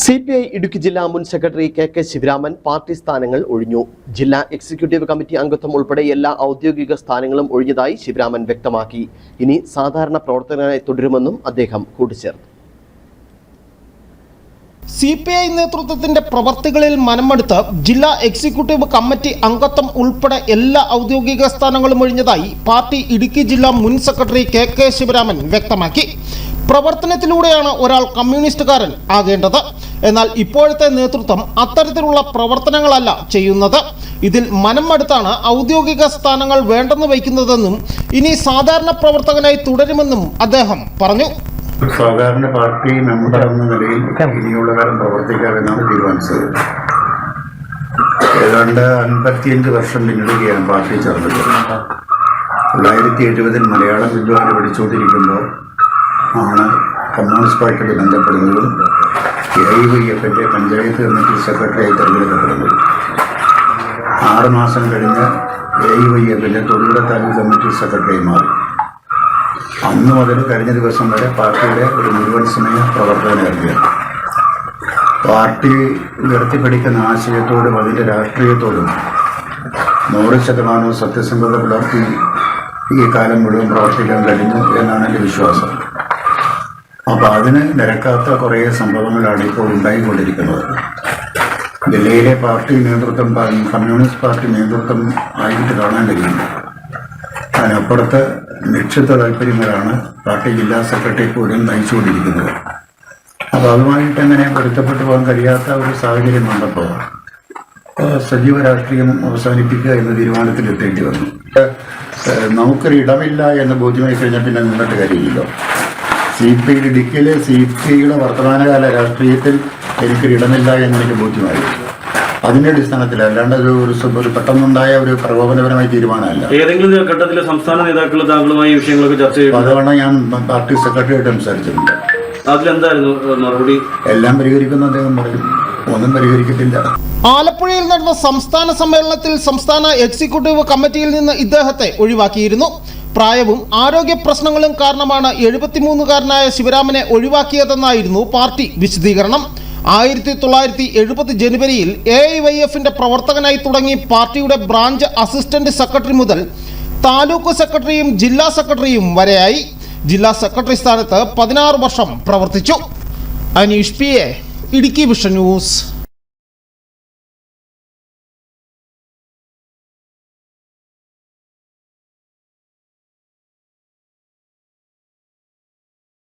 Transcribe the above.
C P I Idukki ജില്ലാ മുൻ secretary K K Sivaraman party സ്ഥാനങ്ങൾ ഒഴിഞ്ഞു. ജില്ലാ എക്സിക്യൂട്ടീവ് കമ്മിറ്റി അംഗത്വം ഉൾപ്പെടെ എല്ലാ ഔദ്യോഗിക സ്ഥാനങ്ങളും ഒഴിഞ്ഞതായി ശിവരാമൻ വ്യക്തമാക്കി. ഇനി സാധാരണ പ്രവർത്തകനായി തുടരുമെന്നും അദ്ദേഹം കൂട്ടിച്ചേർത്തു. സി പി ഐ നേതൃത്വത്തിന്റെ പ്രവർത്തികളിൽ മനമെടുത്ത് ജില്ലാ എക്സിക്യൂട്ടീവ് കമ്മിറ്റി അംഗത്വം ഉൾപ്പെടെ എല്ലാ ഔദ്യോഗിക സ്ഥാനങ്ങളും ഒഴിഞ്ഞതായി പാർട്ടി ഇടുക്കി ജില്ലാ മുൻ സെക്രട്ടറി കെ കെ ശിവരാമൻ വ്യക്തമാക്കി. പ്രവർത്തനത്തിലൂടെയാണ് ഒരാൾ കമ്മ്യൂണിസ്റ്റുകാരൻ ആകേണ്ടത്. എന്നാൽ ഇപ്പോഴത്തെ നേതൃത്വം അത്തരത്തിലുള്ള പ്രവർത്തനങ്ങളല്ല ചെയ്യുന്നത്. ഇതിൽ മനം അടുത്താണ് ഔദ്യോഗിക സ്ഥാനങ്ങൾ വേണ്ടെന്ന് വയ്ക്കുന്നതെന്നും ഇനി സാധാരണ പ്രവർത്തകനായി തുടരുമെന്നും അദ്ദേഹം പറഞ്ഞു. സാധാരണ പാർട്ടി മെമ്പർ എന്ന നിലയിൽ ഇനിയുള്ള കാലം പ്രവർത്തിക്കാമെന്നാണ് തീരുമാനിച്ചത്. ഏതാണ്ട് അൻപത്തിയഞ്ച് വർഷം പിന്നിടുകയാണ് പാർട്ടി ചേർന്നത് തൊള്ളായിരത്തി എഴുപതിൽ മലയാളം വിദ്വാന് പഠിച്ചുകൊണ്ടിരിക്കുമ്പോൾ ആണ് കമ്മ്യൂണിസ്റ്റ് പാർട്ടിയിൽ ബന്ധപ്പെടുന്നതും എ ഐ വൈ എഫിന്റെ പഞ്ചായത്ത് കമ്മിറ്റി സെക്രട്ടറിയായി തെരഞ്ഞെടുക്കപ്പെടുന്നത് ആറ് മാസം കഴിഞ്ഞ് എ ഐ വൈ എഫിന്റെ തൊടുപുഴ താലൂക്ക് കമ്മിറ്റി സെക്രട്ടറിയായി മാറി. അന്ന് മുതൽ കഴിഞ്ഞ ദിവസം വരെ പാർട്ടിയുടെ ഒരു മുഴുവൻ സമയ പ്രവർത്തകനായിരുന്നു പാർട്ടി ഉയർത്തിപ്പിടിക്കുന്ന ആശയത്തോടും അതിന്റെ രാഷ്ട്രീയത്തോടും നൂറ് ശതമാനവും സത്യസന്ധത പുലർത്തി ഈ കാലം മുഴുവൻ പ്രവർത്തിക്കാൻ കഴിഞ്ഞു എന്നാണ് എന്റെ വിശ്വാസം. അപ്പോൾ അതിന് നിരക്കാത്ത കുറേ സംഭവങ്ങളാണ് ഇപ്പോൾ ഉണ്ടായിക്കൊണ്ടിരിക്കുന്നത്. ജില്ലയിലെ പാർട്ടി നേതൃത്വം കമ്മ്യൂണിസ്റ്റ് പാർട്ടി നേതൃത്വം ആയിട്ട് കാണാൻ കഴിയുന്നു അതിനപ്പുറത്ത് നിക്ഷിപ്ത താല്പര്യങ്ങളാണ് പാർട്ടി ജില്ലാ സെക്രട്ടറി പോലും നയിച്ചുകൊണ്ടിരിക്കുന്നത്. അപ്പോൾ അതുമായിട്ട് അങ്ങനെ പൊരുത്തപ്പെട്ടു പോകാൻ കഴിയാത്ത ഒരു സാഹചര്യം വന്നപ്പോൾ സജീവ രാഷ്ട്രീയം അവസാനിപ്പിക്കുക എന്ന തീരുമാനത്തിൽ എത്തേണ്ടി വന്നു നമുക്കൊരു ഇടമില്ല എന്ന് ബോധ്യമായി കഴിഞ്ഞാൽ പിന്നെ നിന്നിട്ട് കാര്യമില്ലല്ലോ. സി പി ഐ ഇടുക്കിയിലെ സി പി ഐയുടെ വർത്തമാനകാല രാഷ്ട്രീയത്തിൽ എനിക്കൊരു ഇടമില്ല എന്ന് എനിക്ക് ബോധ്യമായി അതിന്റെ അടിസ്ഥാനത്തിൽ അല്ലാണ്ട് ഒരു ഒരു ഒരു പെട്ടെന്നുണ്ടായ ഒരു പ്രകോപനപരമായ തീരുമാനമല്ല. ഏതെങ്കിലും ഘട്ടത്തിലെ സംസ്ഥാന നേതാക്കൾ താങ്കളുമായി വിഷയങ്ങളൊക്കെ ചർച്ച ചെയ്തു. അതുകൊണ്ട് ഞാൻ പാർട്ടി സെക്രട്ടറിയായിട്ട് സംസാരിച്ചിട്ടുണ്ട് അതിലെന്തായിരുന്നു മറുപടി? എല്ലാം പരിഹരിക്കുന്ന അദ്ദേഹം പറയും ഒന്നും പരിഹരിക്കത്തില്ല. ആലപ്പുഴയിൽ നടന്ന സംസ്ഥാന സമ്മേളനത്തിൽ സംസ്ഥാന എക്സിക്യൂട്ടീവ് കമ്മിറ്റിയിൽ നിന്ന് ഇദ്ദേഹത്തെ ഒഴിവാക്കിയിരുന്നു. പ്രായവും ആരോഗ്യ പ്രശ്നങ്ങളും കാരണമാണ് എഴുപത്തിമൂന്നുകാരനായ ശിവരാമനെ ഒഴിവാക്കിയതെന്നായിരുന്നു പാർട്ടി വിശദീകരണം. ആയിരത്തി തൊള്ളായിരത്തി എഴുപത് ജനുവരിയിൽ എ ഐ വൈ എഫിന്റെ പ്രവർത്തകനായി തുടങ്ങി പാർട്ടിയുടെ ബ്രാഞ്ച് അസിസ്റ്റന്റ് സെക്രട്ടറി മുതൽ താലൂക്ക് സെക്രട്ടറിയും ജില്ലാ സെക്രട്ടറിയും വരെയായി. ജില്ലാ സെക്രട്ടറി സ്ഥാനത്ത് പതിനാറ് വർഷം പ്രവർത്തിച്ചു. Aneesh P A Idukki vision news.